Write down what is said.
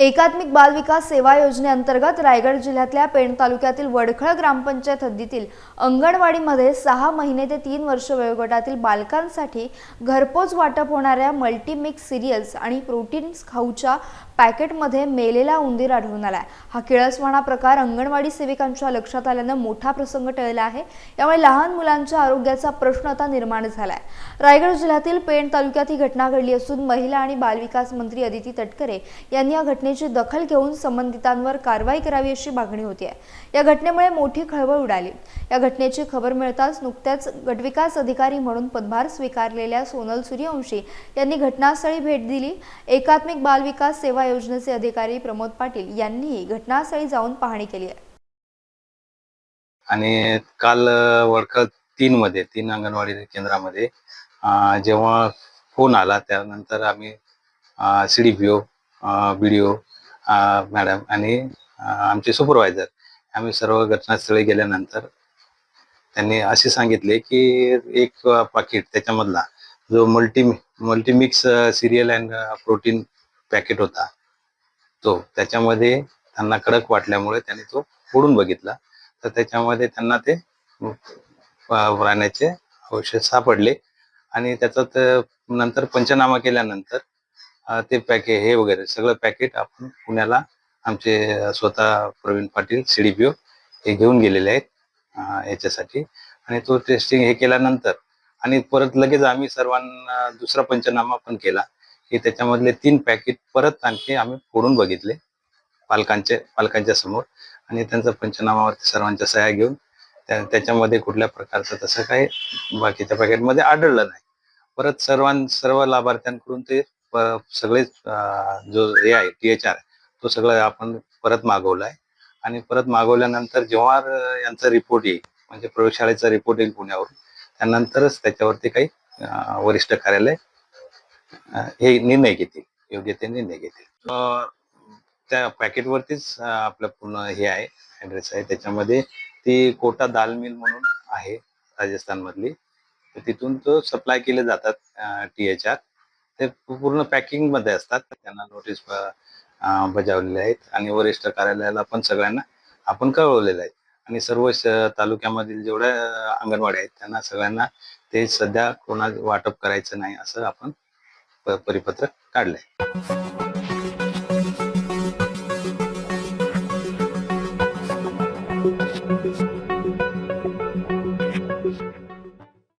एकात्मिक बाल विकास सेवा योजनेअंतर्गत रायगड जिल्ह्यातल्या पेण तालुक्यातील वडखळ ग्रामपंचायत हद्दीतील अंगणवाडीमध्ये सहा महिने ते तीन वर्ष वयोगटातील बालकांसाठी घरपोच वाटप होणाऱ्या मल्टीमिक्स सिरियल्स आणि प्रोटीन्स खाऊच्या पॅकेटमध्ये मेलेला उंदीर आढळून आलाय. हा किळसवाणा प्रकार अंगणवाडी सेविकांच्या लक्षात आल्यानं मोठा प्रसंग टळला आहे. यामुळे लहान मुलांच्या आरोग्याचा प्रश्न आता निर्माण आहे रायगड जिल्ह्यातील पेण तालुक्यात ही घटना घडली असून महिला आणि बालविकास मंत्री अदिती तटकरे यांनी या घटनेची दखल घेऊन संबंधितांवर कारवाई करावी अशी मागणी होती आहे. या घटनेमुळे मोठी खळबळ उडाली. या घटनेची खबर मिळताच नुकत्याच गटविकास अधिकारी म्हणून पदभार स्वीकारलेल्या सोनल सूर्यवंशी यांनी घटनास्थळी भेट दिली. एकात्मिक बाल विकास सेवा योजनेचे अधिकारी प्रमोद पाटील यांनीही घटनास्थळी जाऊन पाहणी केली आहे. आणि काल वडखळ तीन मध्ये तीन अंगणवाडी केंद्रामध्ये जेव्हा फोन आला त्यानंतर आम्ही C D P O O madam आणि आमचे सुपरवायझर आम्ही सर्व घटनास्थळी गेल्यानंतर त्यांनी असे सांगितले की एक पाकिट त्याच्यामधला जो multi multi mix cereal and protein packet होता तो त्याच्यामध्ये त्यांना कडक वाटल्यामुळे त्यांनी तो फोडून बघितला. तर त्याच्यामध्ये त्यांना ते प्राण्याचे राहण्याचे औषध सापडले आणि त्याचा नंतर पंचनामा केल्यानंतर ते पॅके हे वगैरे सगळं पॅकेट आपण पुण्याला आमचे स्वतः प्रवीण पाटील सीडीपीओ हे घेऊन गेलेले आहेत याच्यासाठी. आणि तो टेस्टिंग हे केल्यानंतर आणि परत लगेच आम्ही सर्वांना दुसरा पंचनामा पण केला की त्याच्यामधले तीन पॅकेट परत आणखी आम्ही फोडून बघितले पालकांचे पालकांच्या समोर. आणि त्यांचा पंचनामावरती सर्वांच्या सह्या घेऊन त्या त्याच्यामध्ये कुठल्या प्रकारचं तसं काही बाकीच्या पॅकेटमध्ये आढळलं नाही. परत सर्वां सर्व लाभार्थ्यांकडून ते सगळेच सगळे जो हे आहे टी एच आर तो सगळं आपण परत मागवलाय. आणि परत मागवल्यानंतर जेव्हा यांचा रिपोर्ट येईल म्हणजे प्रयोगशाळेचा रिपोर्ट येईल पुण्यावरून त्यानंतरच त्याच्यावरती काही वरिष्ठ कार्यालय हे निर्णय घेतील योग्य ते निर्णय घेतील. त्या पॅकेटवरतीच आपलं पूर्ण हे आहे ऍड्रेस आहे. त्याच्यामध्ये ती कोटा दाल मिल म्हणून आहे राजस्थानमधली. तर तिथून तो सप्लाय केले जातात टी एच आर ते पूर्ण पॅकिंगमध्ये असतात. त्यांना नोटीस बजावलेले आहेत. आणि वरिष्ठ कार्यालयाला पण सगळ्यांना आपण कळवलेलं आहे. आणि सर्व तालुक्यामधील जेवढ्या अंगणवाडी अंगणवाड्या आहेत त्यांना सगळ्यांना ते सध्या कोणा वाटप करायचं नाही असं आपण प- परिपत्रक काढलंय.